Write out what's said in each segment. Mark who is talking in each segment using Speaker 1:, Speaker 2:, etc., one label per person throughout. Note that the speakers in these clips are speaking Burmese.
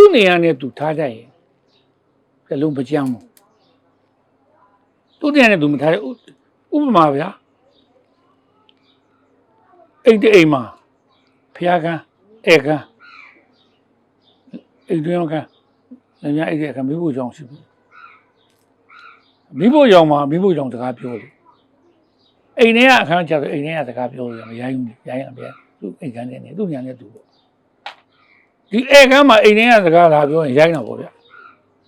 Speaker 1: သူ့နေရာနဲ့သူထားကြရင်ဘယ်လုံးမကြမ်းဘူးသူ့နေရာနဲ့သူမထားရဥဥပမာဗျာအိမ်တအိမ်မှာဖျားကန်းဧကန်းအိမ်တွင်းကန်းလည်းများအဲ့ဒီအခါမိဖို့ကြောင့်ရှိဘူးမိဖို့ကြောင့်မှာမိဖို့ကြောင့်စကားပြောတယ်အိမ်ထဲကအခန်းကျတော့အိမ်ထဲကစကားပြောလို့မရိုင်းဘူးရိုင်းရမယ်သူ့အိမ်ကန်းနဲ့နေသူ့ညာနဲ့သူ့ပေါ့ ဒီအဲကမ်းမှာအိမ်ထဲကစကားလာပြောရင်ရိုင်းတော့ဗောဗျာ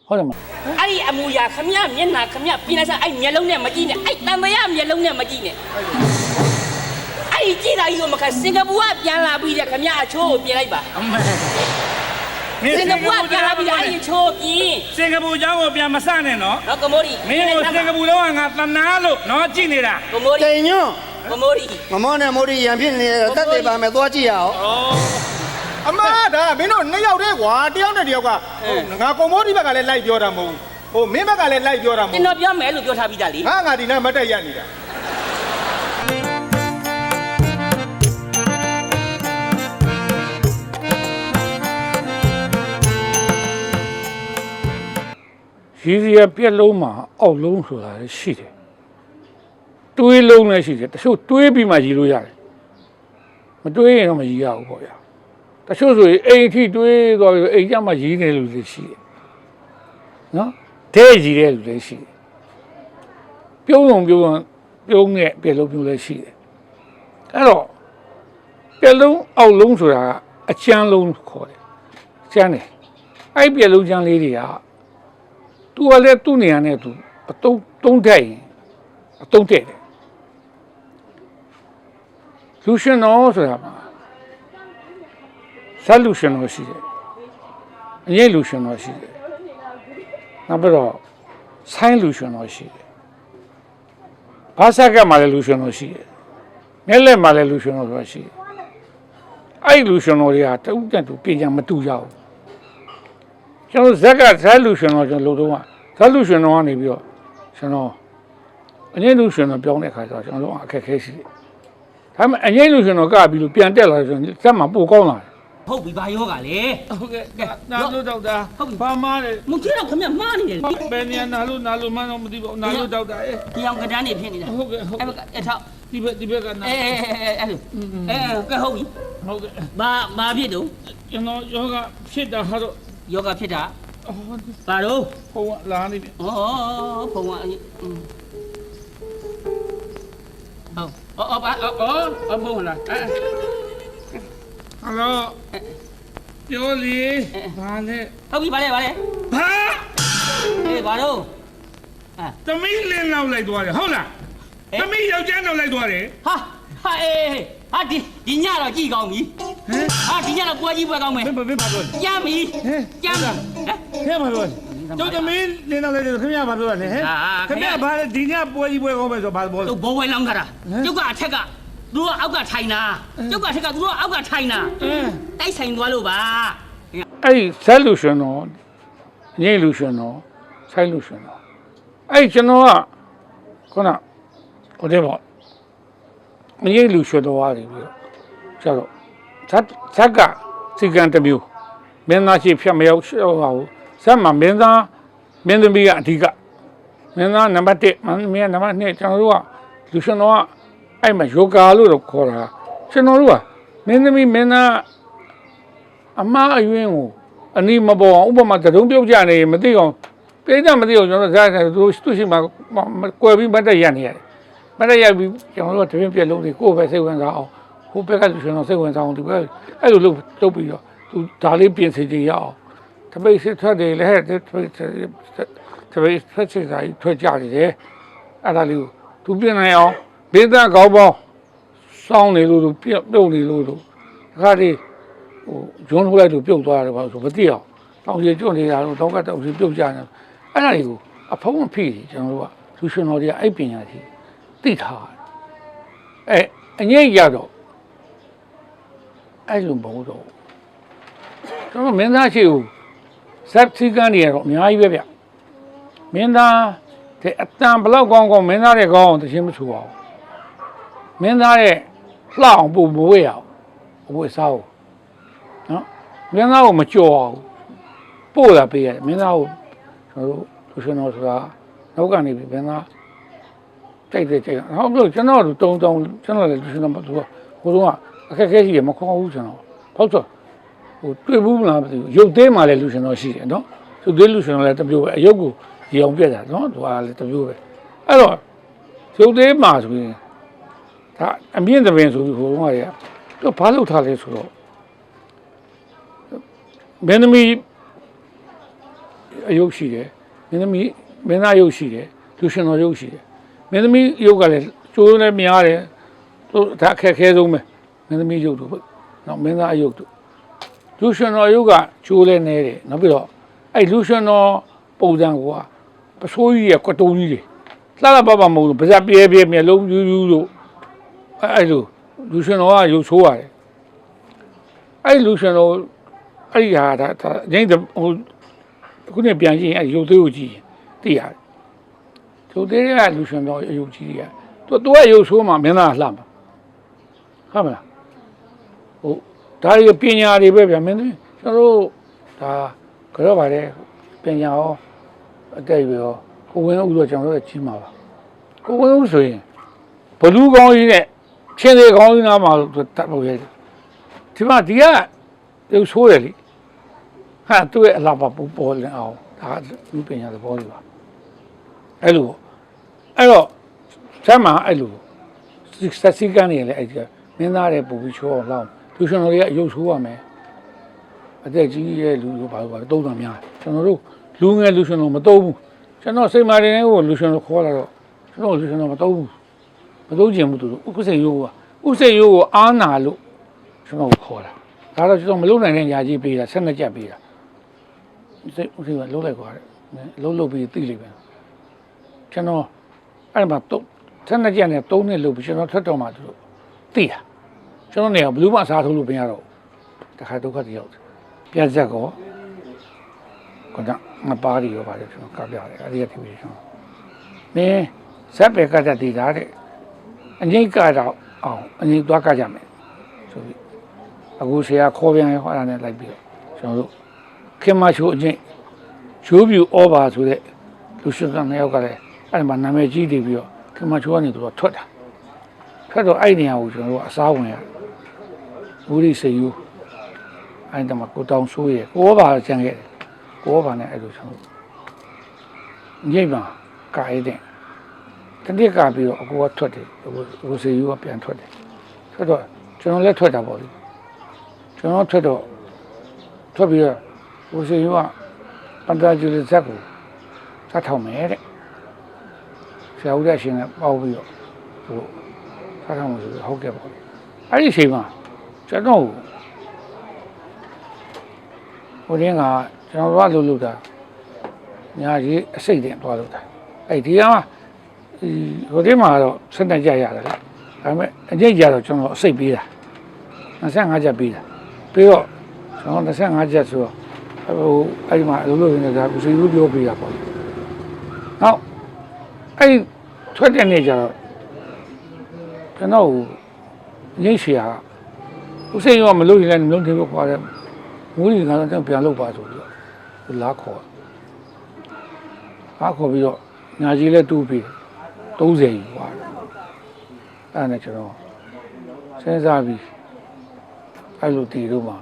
Speaker 1: ဟုတ်တယ်မလား
Speaker 2: အဲ့ဒီအမူအရာခမရမျက်နှာခမရပြင်လိုက်စားအဲ့မျက်လုံးနဲ့မကြည့်နဲ့အဲ့တံမရမျက်လုံးနဲ့မကြည့်နဲ့အဲ့ဒီကြည့်တာကြီးကိုမခက်စင်ကာပူကပြန်လာပြီးတဲ့ခမရအချိုးကိုပြင်လိုက်ပါ
Speaker 3: အမေမင်း
Speaker 2: စင်ကာပူကပြန်လာပြီးတဲ့အဲ့ဒီအချိုးကိုပြင်
Speaker 3: စင်ကာပူကျောင်းကိုပြန်မဆနဲ့နော်
Speaker 2: နော်ကမိုရီ
Speaker 3: မင်းကိုစင်ကာပူလုံးကငါတနာလို့နော်ကြည့်နေတာ
Speaker 2: ကမိုရီ
Speaker 4: တိန်ညွန့်
Speaker 2: ကမိုရီ
Speaker 4: မမောနဲ့မိုရီရံဖြစ်နေတယ်တက်တယ်ပါမယ်သွားကြည့်ရအောင်ဩ
Speaker 5: အမဒါမင်းတို့နှစ်ယောက်တည်းကွာတယောက်နဲ့တယောက်ကငါကွန်မိုဒီဘက်ကလည်းလိုက်ပြောတာမဟုတ်ဟိုမင်းဘက်ကလည်းလိုက်ပြောတာမ
Speaker 2: ကျွ
Speaker 5: ဟုတ်
Speaker 2: န်တော်ပြောမယ်လို့ပြောထားပြီးသားလေ
Speaker 5: ငါငါဒီနေ့မတ်တက်ရက်နေတာ
Speaker 1: ရည်ရည်ပြက်လုံးမှာအောက်လုံးဆိုတာလည်းရှိတယ်တွေးလုံးလည်းရှိတယ်တချို့တွေးပြီးမှရည်လို့ရတယ်မတွေးရင်တော့မရည်ရဘူးပေါ့ဗျာ တချို့ဆိုရင်အိမ်အထိတွေးသွားပြီးအိမ်ကျမှရည်နေလူတွေရှိတယ်နော်တဲ့ရည်တဲ့လူတွေရှိတယ်ပြုံးုံပြုံးုံပြုံးတဲ့ပြက်လုံးမျိုးလည်းရှိတယ်အဲ့တော့ပြက်လုံးအောက်လုံးဆိုတာကအချမ်းလုံးခေါ်တယ်ချမ်းတယ်အဲ့ပြက်လုံးချမ်းလေးတွေကသူကလည်းသူ့နေရာနဲ့သူအတုံးတုံးတက်ရင်အတုံးတက်တယ်လူရှင်တော်ဆိုတာမှာ ဇက်လူရှင်တော်ရှိတယ်အငိမ့်လူရှင်တော်ရှိတယ်နောက်ပြီးတော့ဆိုင်းလူရှင်တော်ရှိတယ်ဘာသာကမှလည်းလူရှင်တော်ရှိတယ်ငဲလက်မှလည်းလူရှင်တော်ဆိုတာရှိတယ်အဲ့ဒီလူရှင်တော်တွေကတဦးတက်တူပြင်ကြမတူကြဘူးကျွန်တော်ဇက်ကဇက်လူရှင်တော့ကျွန်တော်လုံတော့ဇက်လူရှင်တော့ကနေပြီးတော့ကျွန်တော်အငိမ့်လူရှင်တော့ပြောင်းတဲ့ခါကျတော့ကျွန်တော်တို့အခက်ခဲရှိတယ်။ဒါပေမဲ့အငိမ့်လူရှင်တော့ကပြီးလို့ပြန်တက်လာတယ်ဆိုရင်ဇက်မှာပိုကောင်းလာတယ်
Speaker 2: ဟုတ်ပြီဘာယောကလေ
Speaker 3: ဟုတ်ကဲ့နာလို့ဒေါက်တာ
Speaker 2: ဟုတ်ပြီ
Speaker 3: ဘာမှလဲ
Speaker 2: မကြီးတော့ခမရမှားနေတယ်လေ
Speaker 3: ဘယ်နေရာနာလို့နာလို့မှန်းတော့မသိပါဘူးနာလို့ဒေါက်တာအေး
Speaker 2: ဒီအောင်ကတန်းနေဖြစ်နေတာ
Speaker 3: ဟုတ်ကဲ့ဟုတ်
Speaker 2: အဲ့ဘ
Speaker 3: ကဲ့
Speaker 2: ကအထောက်
Speaker 3: ဒီဘက်ဒီဘက်ကနာ
Speaker 2: အဲအဲအဲအဲအဲကဲဟုတ်ပြီ
Speaker 3: ဟုတ်ကဲ့
Speaker 2: ဘာဘာဖြစ်တော့
Speaker 3: ကျွန်တော်ယောဂဖြစ်တာဟာတော့
Speaker 2: ယောဂဖြစ်တာ
Speaker 3: အော်
Speaker 2: ဘာတော့
Speaker 3: ဟိုကလာနေပြီ
Speaker 2: ဩဘုံကအင်းဟုတ်အော်အော်ဘာအော်အော်ဘုံလားအဲ
Speaker 3: ဟယ်လိုပြောလေဘာလဲ
Speaker 2: ဟုတ်ပြီဗါလေဗါလေ
Speaker 3: ဘာ
Speaker 2: အေးဗါတော့အာ
Speaker 3: သမီးလင်းလောက်လိုက်သွားတယ်ဟုတ်လား
Speaker 2: ဟဲ့
Speaker 3: သမီးယောက်ျားလောက်လိုက်သွားတယ်
Speaker 2: ဟာဟာအေးဟာဒီဒီညတော့ကြည်ကောင်းပြီ
Speaker 3: ဟမ်
Speaker 2: ဟာဒီညတော့ပွဲကြီးပွဲကောင်းမယ်
Speaker 3: ဘယ်ဘယ်ဘာပြောလဲ
Speaker 2: ကြမ်းပြီ
Speaker 3: ဟဲ့
Speaker 2: ကြမ်းပြီဟမ်
Speaker 3: ခင်ဗျာဘာပြောလဲကျုပ်သမီးလင်းလောက်လိုက်တယ်ခင်ဗျာဘာပြောလဲဟဲ့
Speaker 2: အာအာ
Speaker 3: ခင်ဗျာ
Speaker 2: ခင်ဗျာ
Speaker 3: ဘာလဲဒီညပွဲကြီးပွဲကောင်းမယ်ဆိုဘာပြောလဲ
Speaker 2: သူဘောဝဲလောင်းထားတာ
Speaker 3: ဟမ်
Speaker 2: ကျုပ်ကအထက်က သူတို့ကအောက်ကထိုင်တာကျုပ်ကအထက်ကသူတို့ကအောက်ကထိုင်တာ
Speaker 3: အင်း
Speaker 2: တိုက်ဆိုင်သွားလို့ပါ
Speaker 1: အဲ့ဒီဇက်လူရှင်တော့အငိမ့်လူရှင်တော့ဆိုင်းလူရှင်တော့အဲ့ဒီကျွန်တော်ကခုနဟိုတဲ့ပေါ့အငိမ့်လူရှင်တော်ရတယ်ပြီးတော့ကျတော့ဇက်ဇက်ကစီကံတစ်မျိုးမင်းသားရှိဖြတ်မရောက်ရှောက်ပါဘူးဇက်မှာမင်းသားမင်းသမီးကအဓိကမင်းသားနံပါတ်1မင်းသမီးကနံပါတ်2ကျွန်တော်တို့ကလူရှင်တော်က အဲ့မှာယောဂါလို့တော့ခေါ်တာကျွန်တော်တို့ကမင်းသမီးမင်းသားအမအယွင်းကိုအနီးမပေါ်အောင်ဥပမာသတုံးပြုတ်ကြနေရင်မသိအောင်ပြိဿမသိအောင်ကျွန်တော်တို့ဇာတ်တယ်သူသူရှိမှာကွယ်ပြီးမတ်တက်ရနေရတယ်မတ်တက်ရပြီးကျွန်တော်တို့ကတပင်းပြက်လုံးတွေကိုယ့်ပဲစိတ်ဝင်စားအောင်ဟိုဘက်ကလူရှင်တော်စိတ်ဝင်စားအောင်ဒီဘက်အဲ့လိုလုပ်လုပ်ပြီးတော့သူဒါလေးပြင်စီကြရအောင်တပိတ်စစ်ထွက်တယ်လေဟဲ့တပိတ်တပိတ်ထွက်ချင်တာကြီးထွက်ကြတယ်အဲ့ဒါလေးကိုသူပြင်နိုင်အောင် ဘေးသားကောင်းပေါင်းစောင်းနေလို့ပြုတ်ပြုတ်နေလို့တို့ခါလေးဟိုဂျွန်းထုတ်လိုက်လို့ပြုတ်သွားတယ်ဘာလို့ဆိုမသိအောင်တောင်ကြီးကျွတ်နေတာတော့တောက်ကတောင်ကြီးပြုတ်ကြတယ်အဲ့ဒါတွေကိုအဖုံးအဖိကျွန်တော်တို့ကလူရှင်တော်တွေကအဲ့ပညာကြီးသိထားတယ်အဲအငိမ့်ရတော့အဲ့လိုမဟုတ်တော့ကျွန်တော်မင်းသားရှိကိုဇက်စီကန်နေရတော့အများကြီးပဲဗျမင်းသားတဲ့အတန်ဘလောက်ကောင်းကောင်းမင်းသားတဲ့ကောင်းအောင်တခြင်းမထူပါဘူး မင်းသားရဲ့လှအောင်ပို့မဝဲရအောင်အဝဲစားအောင်နော်မင်းသားကိုမကြော်အောင်ပို့လာပေးရတယ်မင်းသားကိုကျွန်တော်တို့လူရှင်တော်ဆိုတာနောက်ကနေပြီးမင်းသားတိုက်တဲ့တိုက်ဟောဘလို့ကျွန်တော်တို့တုံတုံကျွန်တော်လည်းလူရှင်တော်သူကဟိုတုန်းကအခက်အခဲရှိတယ်မခေါ်ဘူးကျွန်တော်ဖောက်တော့ဟိုတွေ့ဘူးမလားမသိဘူးရုပ်သေးမှလည်းလူရှင်တော်ရှိတယ်နော်ရုပ်သေးလူရှင်တော်လည်းတစ်မျိုးပဲအယုတ်ကိုရေအောင်ပြက်တာနော်သူကလည်းတစ်မျိုးပဲအဲ့တော့ရုပ်သေးမှဆိုရင် ဒါအမြင့်တပင်ဆိုပြီးဟိုတုန်းကရသူဘာလုပ်ထားလဲဆိုတော့မင်းသမီးအယုတ်ရှိတယ်မင်းသမီးမင်းသားယုတ်ရှိတယ်လူရှင်တော်ယုတ်ရှိတယ်မင်းသမီးယုတ်ကလည်းကျိုးလည်းများတယ်သူဒါအခက်ခဲဆုံးပဲမင်းသမီးယုတ်တို့နော်မင်းသားအယုတ်တို့လူရှင်တော်ယုတ်ကကျိုးလည်းနေတယ်နောက်ပြီးတော့အဲ့လူရှင်တော်ပုံစံကပစိုးကြီးရကွတုံးကြီးတွေလှလှပပမဟုတ်ဘူးပါဇက်ပြဲပြဲမျက်လုံးယူးယူးတို့ အဲ့အဲ့လိုလူရှင်တော်ကယုတ်ဆိုးရတယ်အဲ့လူရှင်တော်အဲ့ဒီဟာဒါဒါငိမ့်တဲ့ဟိုအခုနဲ့ပြန်ကြည့်ရင်အဲရုပ်သေးကိုကြည့်ရင်သိရတယ်ရုပ်သေးကလူရှင်တော်ရုပ်ကြီးတွေကသူသူကရုပ်ဆိုးမှမင်းသားလှမှာဟုတ်မလားဟုတ်ဒါတွေပညာတွေပဲဗျာမင်းတို့ကျွန်တော်တို့ဒါကြောပါတယ်ပညာရောအတိတ်ရောကိုဝင်ဦးတော့ကျွန်တော်တို့ကြီးမှာပါကိုဝင်ဦးဆိုရင်ဘလူးကောင်းကြီးနဲ့ ချင်းသေးကောင်းကြီးနားမှာတတ်လို့ရတယ်ဒီမှာဒီကရုပ်ဆိုးတယ်လေဟာသူ့ရဲ့အလားပါပူပေါ်လင်းအောင်ဒါလူပညာသဘောတွေပါအဲ့လိုအဲ့တော့ဆမ်းမှာအဲ့လိုစက်စီကန်နေလေအဲ့ဒီမင်းသားတဲ့ပူပြီးချိုးအောင်လောင်းလူရှင်တော်တွေကအယုတ်ဆိုးရမယ်အသက်ကြီးရဲ့လူတို့ဘာလို့ပါလဲတုံးတာများကျွန်တော်တို့လူငယ်လူရှင်တော်မတုံးဘူးကျွန်တော်စိတ်မာတင်ကိုလူရှင်တော်ခေါ်လာတော့ကျွန်တော်လူရှင်တော်မတုံးဘူး မတုံးချင်ဘူးသူတို့ဥက္ကစေရိုးကဥက္ကစေရိုးကိုအားနာလို့ကျွန်တော်ကိုခေါ်လာဒါတော့ကျွန်တော်မလုံနိုင်တဲ့ညာကြီးပေးတာဆက်နှစ်ချက်ပေးတာစိတ်ဥစိကလုံးလိုက်သွားတယ်လုံးလုံးပြီးသိလိမ့်မယ်ကျွန်တော်အဲ့မှာတော့ဆက်နှစ်ကြက်နဲ့သုံးနှစ်လို့ပြီးကျွန်တော်ထွက်တော့မှသူတို့သိတာကျွန်တော်နေကဘလူးမစားထုတ်လို့မရတော့ဘူးတခါဒုက္ခတယောက်ပြက်ဆက်ကောကောငါပါရီရောပါတယ်ကျွန်တော်ကပြရတယ်အဲ့ဒီက TV ကျွန်တော်မင်းဇက်ပဲကတည်းကတည်တာတဲ့ အငိတ်ကတော့အောင်အငိတ်သွားကကြမယ်ဆိုပြီးအခုဆရာခေါ်ပြန်ရဟောတာနဲ့လိုက်ပြီးတော့ကျွန်တော်တို့ခင်မချိုးအချင်းချိုးပြူဩဘာဆိုတဲ့လူရှင်ကနှစ်ယောက်ကလည်းအဲ့ဒီမှာနာမည်ကြီးနေပြီးတော့ခင်မချိုးကနေသူကထွက်တာထွက်တော့အဲ့ဒီနေရာကိုကျွန်တော်တို့အစားဝင်ရဝိရိစေယူအဲ့ဒီမှာကိုတောင်ဆိုးရကိုဩဘာကျန်ခဲ့တယ်ကိုဩဘာနဲ့အဲ့လိုကျွန်တော်ညိမ့်မှာကာရတဲ့တ နည်းကပြီးတော့အကူကထွက်တယ်ဝိစေယူကပြန်ထွက်တယ်ထွက်တော့ကျွန်တော်လည်းထွက်တာပေါ့လေကျွန်တော်ထွက်တော့ထွက်ပြီးတော့ဟိုရှင်ကပန္တရာကျူလဇက်ကိုစထောက်မယ်တဲ့ဆရာဦးတဲ့ရှင်ကပေါပြီးတော့ဟိုစထောက်မယ်ဆိုပြီးဟုတ်ကဲ့ပေါ့အဲ့ဒီအချိန်မှာကျွန်တော်ဟိုရင်းကကျွန်တော်တို့ကလှုပ်လှုပ်တာညာကြီးအစိတ်တင်သွားလို့တာအဲ့ဒီကမှ ဒီဟိုဒီမှာတော့စက်တက်ကြရတယ်လေဒါပေမဲ့အကျိတ်ကြတော့ကျွန်တော်အစိတ်ပေးတာ25ချက်ပေးတာပြီးတော့ကျွန်တော်25ချက်ဆိုတော့ဟိုအဲ့ဒီမှာအလုပ်လုပ်နေတာကစီလူပြောပြတာပေါ့။နောက်အဲ့ဒီထွက်တဲ့နေ့ကျတော့ကျွန်တော်ရင်းရှည်ဟာဦးစိန်ရောမလုပ်ရင်လည်းမလုပ်သေးဘူးခေါ်တယ်။မူးရီကတော့ကျွန်တော်ပြန်လုပ်ပါဆိုပြီးတော့လာခေါ်။လာခေါ်ပြီးတော့ညာကြီးလည်းတူးပြီး 30ယူသွားတယ်။အဲ့ဒါနဲ့ကျွန်တော်စဉ်းစားပြီးအဲ့လိုတည်တော့မှာ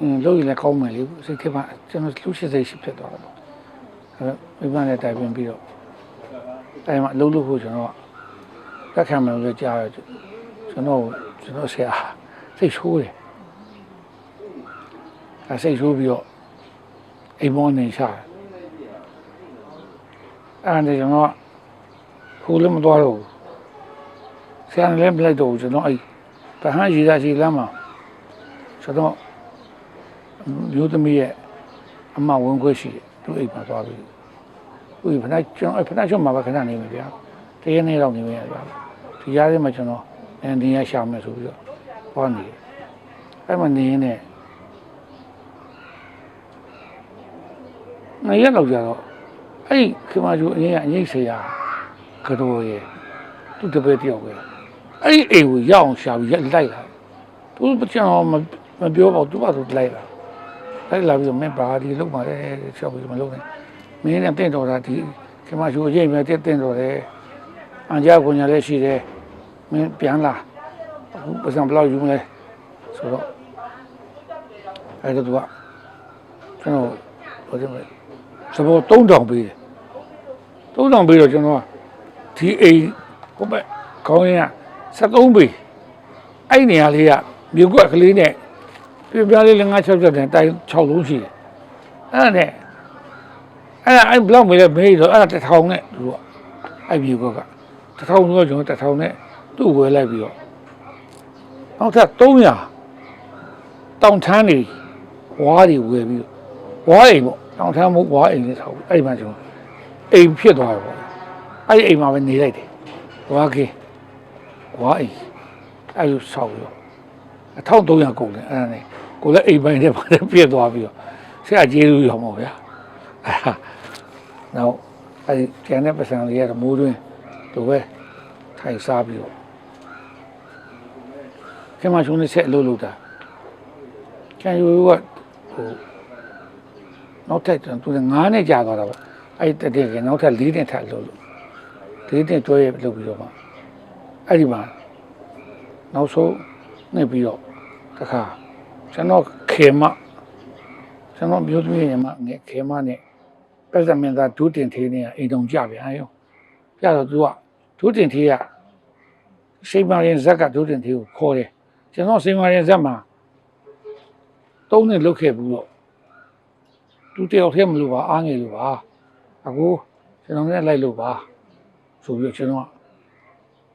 Speaker 1: อืมလို့ရင်လည်းကောင်းမယ်လေစိတ်ထဲမှာကျွန်တော်လူရှိစိတ်ရှိဖြစ်သွားတာပေါ့အဲမိဘနဲ့တိုင်ပင်ပြီးတော့အဲမှာအလုပ်လုပ်ဖို့ကျွန်တော်ကလက်ခံမယ်လို့ကြားရကျွန်တော်ကျွန်တော်ဆရာစိတ်ဆိုးတယ်အဲစိတ်ဆိုးပြီးတော့အိမ်မောနေရှာတယ်အဲ့ဒါကျွန်တော် ခိုးလည်းမသွားတော့ဘူးဆရာလည်းမလိုက်တော့ဘူးကျွန်တော်အဲ့တဟန်းရည်သားရှိလမ်းမှာကျွန်တော်မျိုးသမီးရဲ့အမဝင်ခွင့်ရှိတယ်သူ့အိမ်မှာသွားပြီးသူ့ဖနာကျွန်တော်ဖနာချုံမှာပဲခဏနေမယ်ဗျာတရက်နေ့တော့နေမယ်ဗျာဒီရားထဲမှာကျွန်တော်အဲဒီရရှာမယ်ဆိုပြီးတော့ဟောနေတယ်အဲ့မှာနေနေငါရက်တော့ကြတော့အဲ့ခင်မကျူအရင်ကအငိတ်ဆရာ ကတော့ရဲ့သူ့တပည့်တယောက်ပဲအဲ့ဒီအိမ်ကိုရောက်အောင်ရှာပြီးလိုက်လာသူကျွန်တော်မပြောပါဘူးသူ့ဘာသူလိုက်လာလိုက်လာပြီးတော့မင်းဘာဒီလောက်ပါလဲချောက်ပြီးမလုပ်နဲ့မင်းနဲ့တင့်တော်တာဒီခင်မရှိုးရိတ်မယ်တင့်တင့်တော်တယ်အန်ကြကွန်ညာလည်းရှိတယ်မင်းပြန်လာအခုပစံဘလောက်ယူမလဲဆိုတော့အဲ့တော့သူကကျွန်တော်ဟိုဒီမဲ့သဘော3000ပေးတယ်3000ပေးတော့ကျွန်တော်က ဒီအိမ်ဟိုဘက်ခေါင်းရင်းက73ပေးအဲ့နေရာလေးကမြေကွက်ကလေးနဲ့ပြပြလေးလည်းငါ6ချက်တယ်တိုင်း6လုံးရှိတယ်အဲ့ဒါနဲ့အဲ့ဒါအဲ့ဘလောက်မေးလဲမေးတော့အဲ့ဒါတစ်ထောင်နဲ့သူကအဲ့မြေကွက်ကတစ်ထောင်ဆိုတော့ကျွန်တော်တစ်ထောင်နဲ့သူ့ဝယ်လိုက်ပြီးတော့နောက်ထပ်300တောင်ထမ်းနေဝါးတွေဝယ်ပြီးတော့ဝါးအိမ်ပေါ့တောင်ထမ်းမို့ဝါးအိမ်လေးဆောက်အဲ့ဒီမှာကျွန်တော်အိမ်ဖြစ်သွားတယ်ပေါ့ အဲ့ဒီအိမ်မှာပဲနေလိုက်တယ်ဝါးကင်းဝါးအိမ်အဲ့လိုဆောက်ပြီးတော့1300ကုန်တယ်အဲ့ဒါနဲ့ကိုလည်းအိမ်ပိုင်းထဲမှာလည်းပြည့်သွားပြီးတော့ဆရာကျေးဇူးရောမှာဗျာအဲ့ဒါနောက်အဲ့ဒီကျန်တဲ့ပတ်စံလေးကတော့မိုးတွင်းသူပဲထိုင်စားပြီးတော့ကျမချုံးနဲ့ဆက်အလုပ်လုပ်တာကျန်ယူကဟိုနောက်ထပ်သူက9နှစ်ကြာသွားတာပေါ့အဲ့ဒီတည်းကနောက်ထပ်4နှစ်ထပ်လုပ်လို့ 4နှစ်တွဲရလုပ်ပြီးတော့မှအဲ့ဒီမှာနောက်ဆုံးနေပြီးတော့တခါကျွန်တော်ခေမကျွန်တော်မျိုးသမီးညီမငယ်ခေမနဲ့ပတ်စံမင်းသားဒုတင်သေးနေအိမ်တုံကြပြန်ရောပြတော့သူကဒုတင်သေးကစိတ်မရင်ဇက်ကဒုတင်သေးကိုခေါ်တယ်ကျွန်တော်စိတ်မရင်ဇက်မှာသုံးနှစ်လုတ်ခဲ့ဘူးတော့သူတယောက်တည်းမလို့ပါအားငယ်လို့ပါအခုကျွန်တော်နဲ့လိုက်လို့ပါ ဆိုပြီးတော့ကျွန်တော်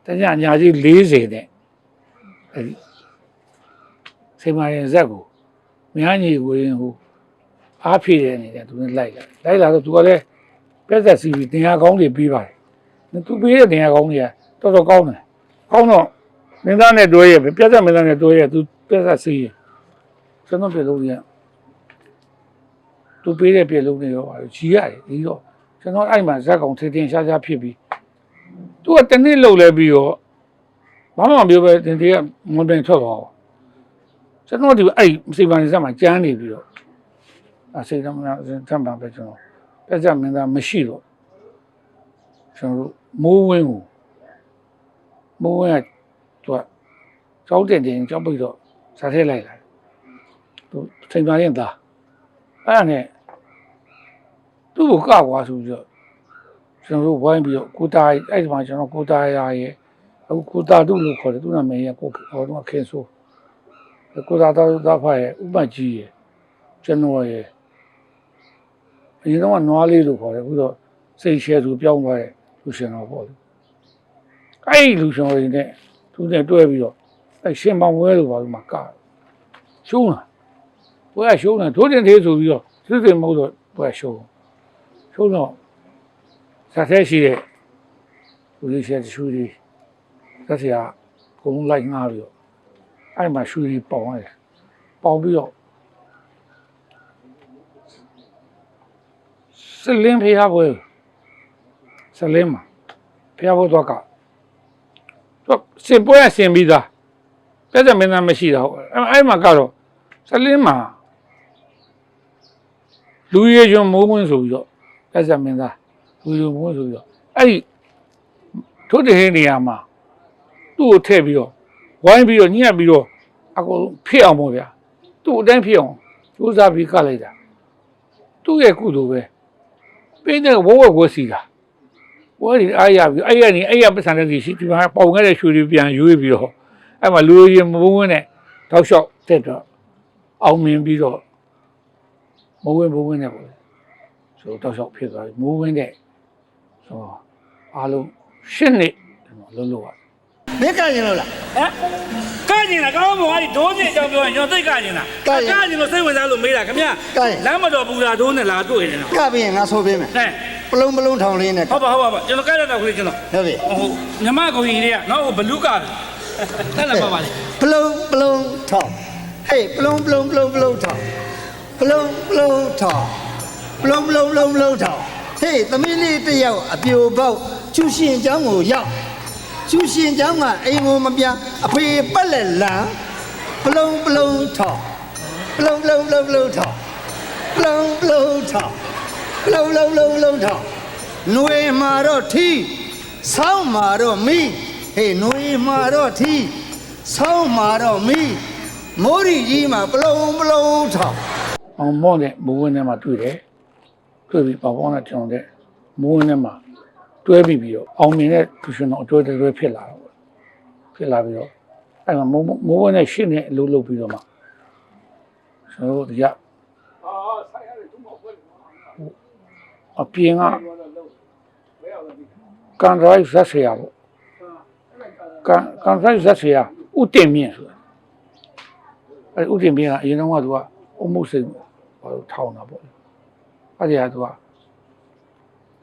Speaker 1: ကတညညာကြီး40နဲ့အဲဒီစိတ်မရင်ဇက်ကိုမြားညီကိုရင်ဟိုအားဖြည့်တဲ့အနေနဲ့သူနဲ့လိုက်လာလိုက်လာတော့သူကလည်းပြက်ဆက်စီပြီးတင်ရကောင်းတွေပြီးပါတယ်သူပြီးတဲ့တင်ရကောင်းတွေကတော်တော်ကောင်းတယ်ကောင်းတော့မင်းသားနဲ့တွဲရဲ့ပြက်ဆက်မင်းသားနဲ့တွဲရဲ့သူပြက်ဆက်စီးကျွန်တော်ပြလုံးကြီးသူပေးတဲ့ပြလုံးတွေရောပါကြီးရတယ်ဒီတော့ကျွန်တော်အဲ့မှာဇက်ကောင်ထင်းထင်းရှားရှားဖြစ်ပြီး သူကတနည်းလှုပ်လဲပြီးတော့ဘာမှမပြောပဲတင်တင်ကမွန်ပင်ထွက်သွားတော့ကျွန်တော်ဒီအဲ့စိတ်ပန်စက်မှာကြမ်းနေပြီးတော့အစိတ်သမနာသံပန်ပဲကျွန်တော်ပြက်စက်မင်းသားမရှိတော့ကျွန်တော်မိုးဝင်းကိုမိုးဝင်းကသူကကြောက်တင်တင်ကြောက်ပြီးတော့စားထည့်လိုက်လာသူစိတ်ပန်ရင်သားအဲ့ဒါနဲ့သူ့ကိုကောက်သွားဆိုပြီးတော့ ကျွန်တော်တို့ဝိုင်းပြီးတော့ကိုတာအဲ့ဒီမှာကျွန်တော်ကိုတာရရဲ့အခုကိုတာတို့လို့ခေါ်တယ်သူ့နာမည်ကကိုဟောတော့ခင်ဆိုးကိုသာတော်သားဖာရဲ့ဥပကြီးရဲ့ကျွန်တော်ရဲ့အရင်တော့နွားလေးလို့ခေါ်တယ်အခုတော့စိတ်ရှဲသူပြောင်းသွားတဲ့လူရှင်တော်ပေါ့လေအဲ့ဒီလူရှင်တော်တွေနဲ့သူနဲ့တွဲပြီးတော့အဲ့ရှင်ပေါင်းဝဲလို့ပါလို့မှကရှုံးလာဘွဲရှုံးလာဒုတင်သေးဆိုပြီးတော့စစ်စစ်မဟုတ်တော့ဘွဲရှုံးရှုံးတော့ ဆက်ဆဲရှိတဲ့လူကြီးရှဲတရှူကြီးသက်စရာအကုန်လုံးလိုက်ငားပြီးတော့အဲ့မှာရွှေတွေပေါင်ရတယ်ပေါင်ပြီးတော့စလင်းဖျားပွဲစလင်းမှာဖျားပွဲတော့ကသူစင်ပွဲကစင်ပြီးသားပြဿနာမင်းသားမရှိတာဟုတ်အဲ့အဲ့မှာကတော့စလင်းမှာလူရည်ရွံမိုးမွန်းဆိုပြီးတော့ပြဿနာမင်းသား လူရည်မိုးဆိုပြီးတော့အဲ့ဒီထုတ်တဲ့ဟင်းနေရာမှာသူ့ကိုထည့်ပြီးတော့ဝိုင်းပြီးတော့ညှက်ပြီးတော့အကုန်ဖြစ်အောင်ပေါ့ဗျာသူ့အတိုင်းဖြစ်အောင်စူးစမ်းပြီးကလိုက်တာသူ့ရဲ့ကုသိုလ်ပဲပြင်းတဲ့ဝဝဝစီတာဝဲဒီအားရပြီးအဲ့ရနေအဲ့ရပတ်စံတဲ့စီရှိဒီမှာပေါင်ခဲ့တဲ့ရွှေတွေပြန်ရွေးပြီးတော့အဲ့မှာလူရင်မဘုံဝင်နဲ့တောက်လျှောက်တက်တော့အောင်မြင်ပြီးတော့မဝင်းဘုံဝင်နဲ့ပေါ့ဆိုတောက်လျှောက်ဖြစ်သွားပြီမိုးဝင်းတဲ့ ဆိုအားလုံးရှင်းနေလုံးလုံး
Speaker 4: မင်းကရင်လို့လား
Speaker 3: ဟမ်ကကျင်တာကောင်းမောင်ကဒိုးစင်အကြောင်းပြောရင်ကျွန်တော်သိကကျင်တာ
Speaker 4: ကကျင်
Speaker 3: ကကျင်လို့စိတ်ဝင်စားလို့မေးတာခင်ဗျ
Speaker 4: ကကျင်
Speaker 3: လမ်းမတော်ပူတာဒိုးနဲ့လာတွေ့နေတာ
Speaker 4: ကပြီးရင်ငါဆိုပေးမယ်
Speaker 3: ဟဲ့
Speaker 4: ပလုံးပလုံးထောင်လေးနဲ့
Speaker 3: ဟုတ်ပါဟုတ်ပါပါကျွန်တော်ကရတော့ခွေးကျွန်တော်
Speaker 4: ဟုတ်ပြီ
Speaker 3: ဟိုမြမကောင်ကြီးတွေကနော်ဟိုဘလူးကာတက်လာပါပါလေ
Speaker 4: ပလုံးပလုံးထောင်ဟေးပလုံးပလုံးပလုံးပလုံးထောင်ပလုံးပလုံးထောင်ပလုံးပလုံးပလုံးပလုံးထောင် ဟေးသမီးလေးတယောက်အပြိုပေါက်ကျူရှင်เจ้าကိုရောက်ကျူရှင်เจ้าကအိမ်ကိုမပြအဖေပက်လက်လန်ပလုံပလုံထော်ပလုံပလုံပလုံပလုံထော်ပလုံပလုံထော်ပလုံပလုံပလုံပလုံထော်နွေမာတော့ထီဆောင်းမာတော့မီဟေးနွေမာတော့ထီဆောင်းမာတော့မီမိုးရီကြီးမှာပလုံပလုံထော်
Speaker 1: အောင်မော့တဲ့ဘဝနဲ့မှာတွေ့တယ် တွေ့ပြီးပေါပေါနဲ့ကျွန်တော်တဲ့မိုးဝင်းထဲမှာတွဲပြီးပြီးတော့အောင်မြင်တဲ့သူရှင်တော်အတွေ့အကြုံဖြစ်လာတော့ဖြစ်လာပြီးတော့အဲ့မှာမိုးမိုးဝင်းနဲ့ရှင်းနေအလုပ်လုပ်ပြီးတော့မှကျွန်တော်တို့ဒီကအပြင်ကကန်ရိုက်ဇက်ဆရာပေါ့ကန်ကန်ရိုက်ဇက်ဆရာဥတင်မြင့်ဆိုတာအဲ့ဥတင်မြင့်ကအရင်တော့ကသူကအုံမုတ်စိတ်ဘာလို့ထောင်းတာပေါ့ အဲ့ဒီဟာသူက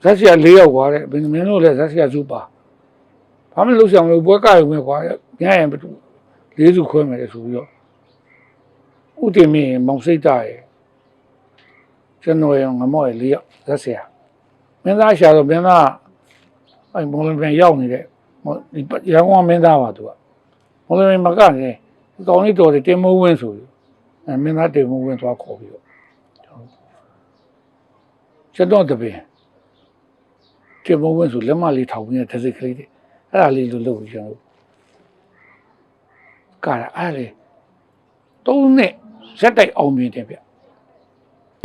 Speaker 1: ဇက်ဆရာ၄ယောက်ကွာတဲ့ဘယ်မင်းတို့လဲဇက်ဆရာစုပါဘာမှမလုပ်ဆောင်လို့ပွဲကရုံပဲကွာညရင်ဘယ်သူလေးစုခွဲမယ်လေဆိုပြီးတော့ဥတင်မြင့်မောင်စိတ်တာရဲ့ကျွန်တော်ရောငမော့ရဲ့၄ယောက်ဇက်ဆရာမင်းသားရှာတော့မင်းသားအဲ့မော်လပြန်ရောက်နေတဲ့ဒီရန်ကုန်မင်းသားပါသူကမော်လပြန်မကနေဒီကောင်းလေးတော်တယ်တင်မိုးဝင်းဆိုပြီးအဲမင်းသားတင်မိုးဝင်းသွားခေါ်ပြီးတော့ ကျွန်တော်တပင်တင်မိုးဝင်းဆိုလက်မလေးထောင်ပြီးတဲ့တစ်စိတ်ကလေးတွေအဲ့ဒါလေးလိုလုပ်ပြီးကျွန်တော်ကားအဲ့လေသုံးနှစ်ဇက်တိုက်အောင်မြင်တယ်ဗျ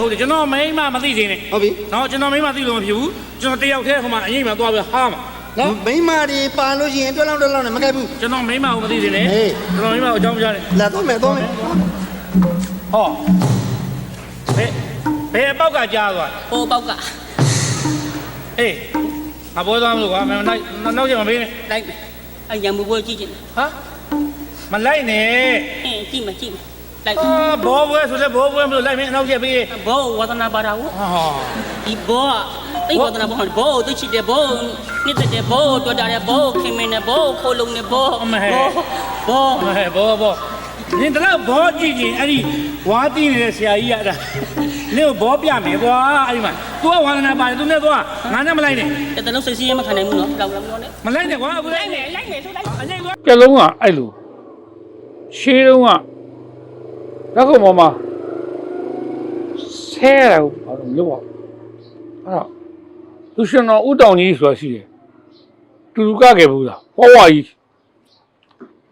Speaker 3: ဟုတ်တယ်ကျွန်တော်မိန်းမမသိသေးနဲ့
Speaker 4: ဟုတ်ပြီ
Speaker 3: နော်ကျွန်တော်မိန်းမသိလို့မဖြစ်ဘူးကျွန်တော်တယောက်တည်းဟိုမှာအရင်မှသွားပြီးဟာမှာ
Speaker 4: နော်မိန်းမတွေပါလို့ရှိရင်တွက်လောက်တွက်လောက်နဲ့မကိုက်ဘူး
Speaker 3: ကျွန်တော်မိန်းမကိုမသိသေးနဲ့
Speaker 4: ဟေး
Speaker 3: ကျွန်တော်မိန်းမကိုအကြောင်းကြားတယ်
Speaker 4: လာတော့မယ်တော့မယ်
Speaker 3: ဟောဘယ် ဘယ်ပေါက်ကကြားသွား
Speaker 2: ဟိုပေါက်က
Speaker 3: အေးငါပွဲသွားမလို့ကွာမင်းနောက်နောက်ကျမပေးနဲ့
Speaker 2: လိုက်မယ်အဲ့ရံမှုပွဲကြည့်ချင်တယ်
Speaker 3: ဟာမလိုက်နဲ့
Speaker 2: အင်းကြည့်မယ်ကြည့်မယ်လိုက်
Speaker 3: အာဘောပွဲဆိုလဲဘောပွဲမလို့လိုက်မင်းနောက်ကျပေး
Speaker 2: ဘောဝဒနာပါရာဝ
Speaker 3: ဟာ
Speaker 2: ဒီဘောကတိတ်ဝဒနာဘောဘောသိချစ်တယ်ဘောနှစ်သက်တယ်ဘောတော်တာတယ်ဘောခင်မင်းတယ်ဘောခိုးလုံးတယ်ဘောဘော
Speaker 3: ဟဲ့ဘောဘောနင်တော့ဘောကြည့်ချင်းအဲ့ဒီဝါတီးနေတဲ့ဆရာကြီးရတာ နင်ကိုဘောပြမယ်ကွာအဲ့ဒီမှာ तू ကဝါသနာပါတယ် तू နဲ့သွားငါနဲ့မလိုက်နဲ့
Speaker 2: တတလုံးစိတ်ဆင်းရဲမခံနိုင်ဘူးနော်လောက်လောက်ပြောနေ
Speaker 3: မလိုက်နဲ့ကွာအခု
Speaker 2: လို
Speaker 3: လိုက်က်
Speaker 2: မ
Speaker 3: နဲ့
Speaker 2: ယ်လိုက်မယ်ဆိုလိုက်
Speaker 3: အရင်က
Speaker 1: ပြလုံးကအဲ့လိုရှေးတုန်းကလက်ကုံပေါ်မှာဆဲရတော့ဘာလို့မလုပ်ပါဘူးအဲ့တော့လူရှင်တော်ဥတောင်ကြီးဆိုတာရှိတယ်တူတူကခဲ့ဘူးလားဟောဝါကြီး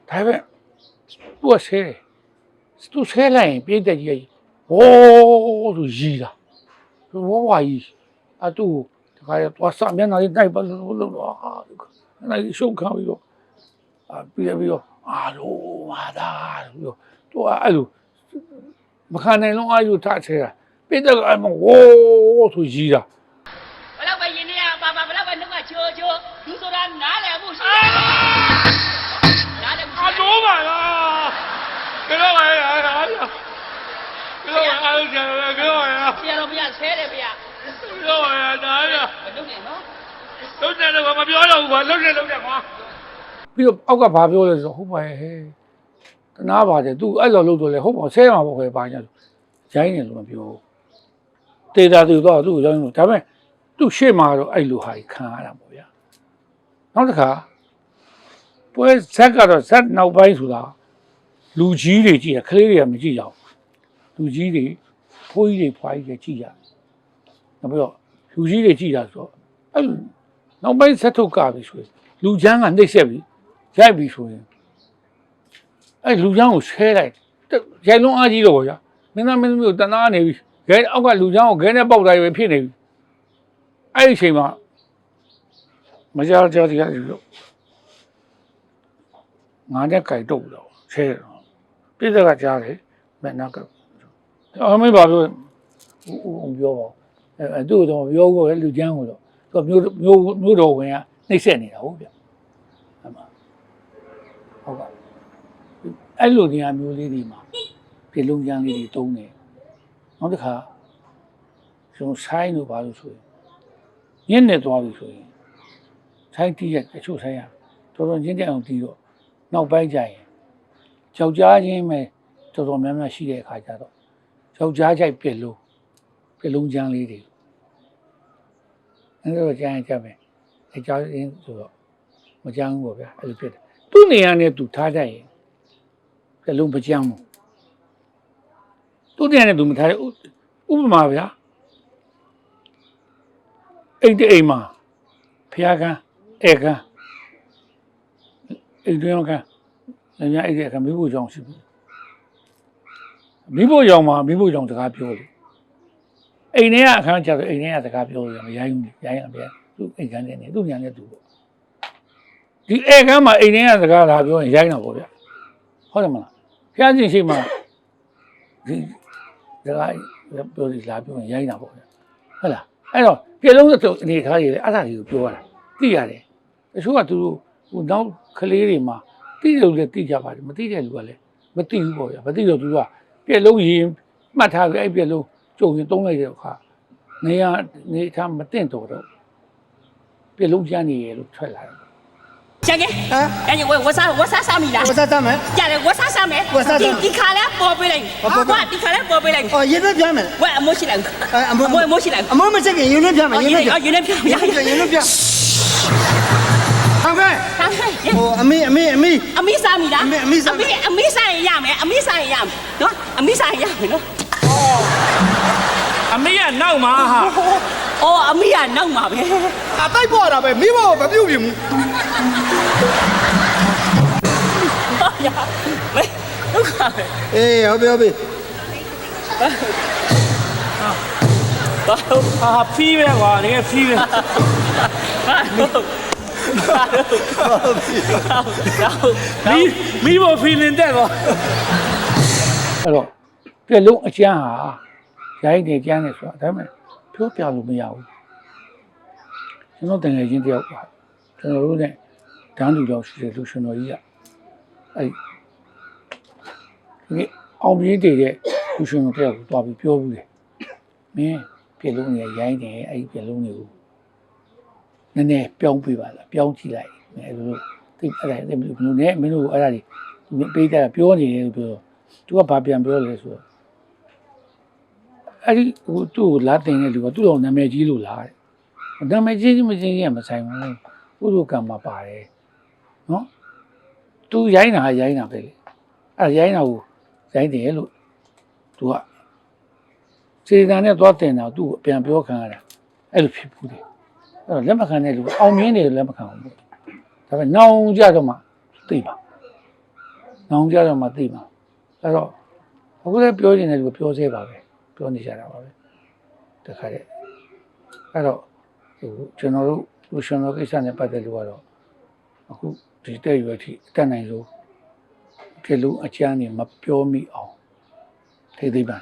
Speaker 1: ဒါပဲသူကဆဲတယ်သူဆဲလိုက်ရင်ပြည့်တဲ့ကြီးကြီး ဟိုးသူရီတာသူဝဝကြီးအတူတခါရသွားစမျက်နှာလေးတိုက်ပါလို့လို့တော့အာနိုင်ရှုပ်ခံပြီးတော့အပြည့်ပြီးတော့အာလိုမာတာပြီးတော့သူအဲ့လိုမခံနိုင်လုံးအဲ့လိုထထဲတာပိတ်တော့အမဝိုးသူရီတာ
Speaker 2: ဘလောက်ပဲရင်နေရပါပါဘလောက်ပဲနှုတ်ကချိုးချိုးသူဆိုတာနားလည်မှုရှိတယ်နားလည်မှု
Speaker 3: အာလိုမာတာကျွန်တော်က လုံးချင်ပဲကြောက်ရအောင်
Speaker 2: ဆရာတော်ဘုရားဆဲတယ်ဘုရား
Speaker 3: ကြောက်ရအောင်ဒါရ
Speaker 2: မလုပ်နဲ့နော်
Speaker 3: လုံးချင်တော့မပြောတော့ဘူးကွာလုံးချင်လုံးချင်ကွာ
Speaker 1: ပြီးတော့အောက်ကဘာပြောလဲဆိုတော့ဟုတ်ပါရဲ့ဟဲ့တနာပါတယ်သူအဲ့လိုလုပ်တော့လေဟုတ်ပါဆဲမှာပေါ့ခွဲပါညာဆိုရိုင်းနေလို့မပြောတေတာသူတော့သူ့ကိုကြောင်းလို့ဒါပေမဲ့သူ့ရှေ့မှာတော့အဲ့လိုဟာကြီးခံရတာပေါ့ဗျာနောက်တစ်ခါပွဲဇက်ကတော့ဇက်နောက်ပိုင်းဆိုတာလူကြီးတွေကြည့်ရခလေးတွေကမကြည့်ရအောင်လူကြီးတွေ ဖိုးကြီးတွေဖွားကြီးတွေကြည့်ရတယ်နောက်ပြီးတော့လူကြီးတွေကြည့်တာဆိုတော့အဲ့လိုနောက်ပိုင်းဇက်ထုတ်ကပြီဆိုရင်လူချမ်းကနှိမ့်ဆက်ပြီရိုက်ပြီဆိုရင်အဲ့လူချမ်းကိုဆဲလိုက်တက်ရိုက်လုံးအားကြီးတော့ဗျာမင်းသားမင်းသမီးကိုတနာနေပြီခဲအောက်ကလူချမ်းကိုခဲနဲ့ပေါက်တိုင်းပဲဖြစ်နေပြီအဲ့ဒီအချိန်မှာမကြောက်ကြောက်တရားလို့ငါနဲ့ကြိုက်တော့တော့ဆဲတော့ပြည့်စက်ကကြားတယ်မနာက အမေဘာပြောဦးပြောပါအဲအဲ့သူ့တော့ပြောကိုလေလူချမ်းကိုတော့သူမျိုးမျိုးမျိုးတော်ဝင်ကနှိမ့်ဆက်နေတာဟုတ်ဗျအမှဟုတ်ကဲ့အဲ့လိုနေရာမျိုးလေးဒီမှာပြေလုံးချမ်းလေးတွေတုံးနေနောက်တစ်ခါကျွန်တော်ဆိုင်လို့ပါလို့ဆိုရင်ညနေသွားပြီဆိုရင်ဆိုင်တီးရက်တချို့ဆိုင်ရတော်တော်ညင်းတဲ့အောင်တီးတော့နောက်ပိုင်းကျရင်ကြောက်ကြားချင်းပဲတော်တော်များများရှိတဲ့အခါကျတော့ ကြောက်ကြားကြိုက်ပြက်လို့ပြက်လုံးချမ်းလေးတွေအဲ့လိုကြားရင်ကြမယ်အကြောင်းရင်းဆိုတော့မကြမ်းဘူးပေါ့ဗျာအဲ့လိုဖြစ်တယ်သူ့နေရာနဲ့သူထားတတ်ရင်ပြက်လုံးမကြမ်းဘူးသူ့နေရာနဲ့သူမထားဘူးဥပမာဗျာအိမ်တအိမ်မှာဖျားကန်းဧကန်းအိမ်တွင်းကန်းလည်းများအဲ့ဒီအခါမိဖို့ကြောင့်ရှိဘူး မိဖို့ကြောင့်မှာမိဖို့ကြောင့်စကားပြောလေအိမ်ထဲကအခန်းကျတော့အိမ်ထဲကစကားပြောလို့မရိုင်းဘူးရိုင်းရဗျာသူအိမ်ကန်းနေနေသူညာနဲ့သူပေါ့ဒီဧကန်းမှာအိမ်ထဲကစကားလာပြောရင်ရိုင်းတော့ပေါ့ဗျာဟုတ်တယ်မလားဖျားရှင်ရှိမှဒီစကားပြောစီလာပြောရင်ရိုင်းတာပေါ့ဗျာဟုတ်လားအဲ့တော့ပြေလုံးစုံအနေထားရည်လေအဲ့ဒါတွေကိုပြောရတာသိရတယ်တချို့ကသူတို့ဟိုနောက်ကလေးတွေမှာသိတယ်လို့လည်းသိကြပါတယ်မသိတဲ့လူကလည်းမသိဘူးပေါ့ဗျာမသိတော့သူက ပြေလုံးရင်မှတ်ထားပြီးအဲ့ပြေလုံးကြုံရင်တုံးလိုက်တဲ့အခါနေရနေထားမတင်တော့တော့ပြေလုံးကျန်းနေရလို့ထွက်လာတယ်
Speaker 2: ချက်က
Speaker 4: ဟမ်
Speaker 2: အဲ့ဒီဝဝဆာဝဆာဆာမီလား
Speaker 4: ဝစားသားမယ်
Speaker 2: ကြတယ်ဝဆာဆာမယ်
Speaker 4: ဝဆာဆာ
Speaker 2: ဒီဒီခါလဲပေါ်ပေးလိုက်
Speaker 4: ဟောပေါ်ပေး
Speaker 2: ဟာဒီခါလဲပေါ်ပေးလိုက်
Speaker 4: အော်ရေနဲ့ပြမယ်
Speaker 2: ဝဲအမိုးရှိလိုက်
Speaker 4: အဲအမ
Speaker 2: အမိုးအမိုးရှိလိုက်
Speaker 4: အမမချက်ခင်ရေနဲ့ပြမယ်ရေနဲ့ပြ
Speaker 2: အော်ယူနေပြရ
Speaker 4: ရေနဲ့ပြရေနဲ့ပြဟုတ်ကဲ့
Speaker 2: ဟမ်
Speaker 4: ဟိုအမေအမေအမေ
Speaker 2: အမိစားမီလား
Speaker 4: အမေအမေစား
Speaker 2: အမိ အမိစားရင်ရမယ်အမိစားရင်ရမယ်နော်အမိစားရင်ရမယ်နော်
Speaker 3: အမေကနောက်မှာဟာ
Speaker 2: အော်အမိကနောက်မှာပဲ
Speaker 5: အတိုက်ပေါ်တာပဲမိဖို့မပြုတ်ပြင်ဘူး
Speaker 2: ရမေဒုက္ခပဲ
Speaker 4: အေးဟုတ်ပြီဟုတ်ပြီ
Speaker 2: ဘာလို့
Speaker 3: ဟာဖီးပဲကွာတကယ်ဖီးပဲ
Speaker 2: ဘာလို့ဘာလို့
Speaker 3: မီးမီးဘောဖီလင်တက်ကွာ
Speaker 1: အဲ့တော့ပြေလုံးအကျန်းဟာရိုင်းနေကျန်းနေဆိုတာဒါပေမဲ့ပြောပြလို့မရဘူးကျွန်တော်တကယ်ချင်းတယောက်ပါကျွန်တော်တို့ ਨੇ တန်းတူတော့ရှိတယ်လူရှင်တော်ကြီးကအဲ့ဒီအောင်ပြင်းတည်တဲ့လူရှင်တော်တယောက်ကိုတွားပြီးပြောဘူးလေမင်းပြေလုံးနေရိုင်းနေအဲ့ဒီပြေလုံးတွေကိုန ည်းနည်းပြောင်းပြပါလားပြောင်းကြည့်လိုက်အဲ့လိုသိအဲ့ဒါဘယ်လိုနဲ့မင်းတို့အဲ့ဒါတွေပေးတာပြောနေတယ်လို့ပြောတော့သူကဘာပြန်ပြောလဲဆိုတော့အဲ့ဒီဟိုသူ့ကိုလာတင်တဲ့လူကသူ့တော်နာမည်ကြီးလို့လားတဲ့နာမည်ကြီးမကြီးကြီးကမဆိုင်ဘူးကုသိုလ်ကံမှာပါတယ်နော်သူရိုင်းတာရိုင်းတာပဲလေအဲ့ရိုင်းတာကိုရိုင်းတယ်လို့သူကစေတနာနဲ့သွားတင်တာသူ့ကိုပြန်ပြောခံရတာအဲ့လိုဖြစ်ဘူးတယ် အဲ့တော့လက်မခံတဲ့လူကအောင်မြင်တယ်လက်မခံဘူးဒါပေမဲ့နောင်ကြတော့မှသိပါနောင်ကြတော့မှသိပါအဲ့တော့အခုလည်းပြောနေတယ်လို့ပြောသေးပါပဲပြောနေကြတာပါပဲတခါတည်းအဲ့တော့ဟိုကျွန်တော်တို့လူရှင်တော်ကိစ္စနဲ့ပတ်သက်လို့ကတော့အခုဒီတဲ့ရွယ်ထိအတက်နိုင်လို့ဒီလူအချမ်းနေမပြောမိအောင်ထိသိပ်ပါ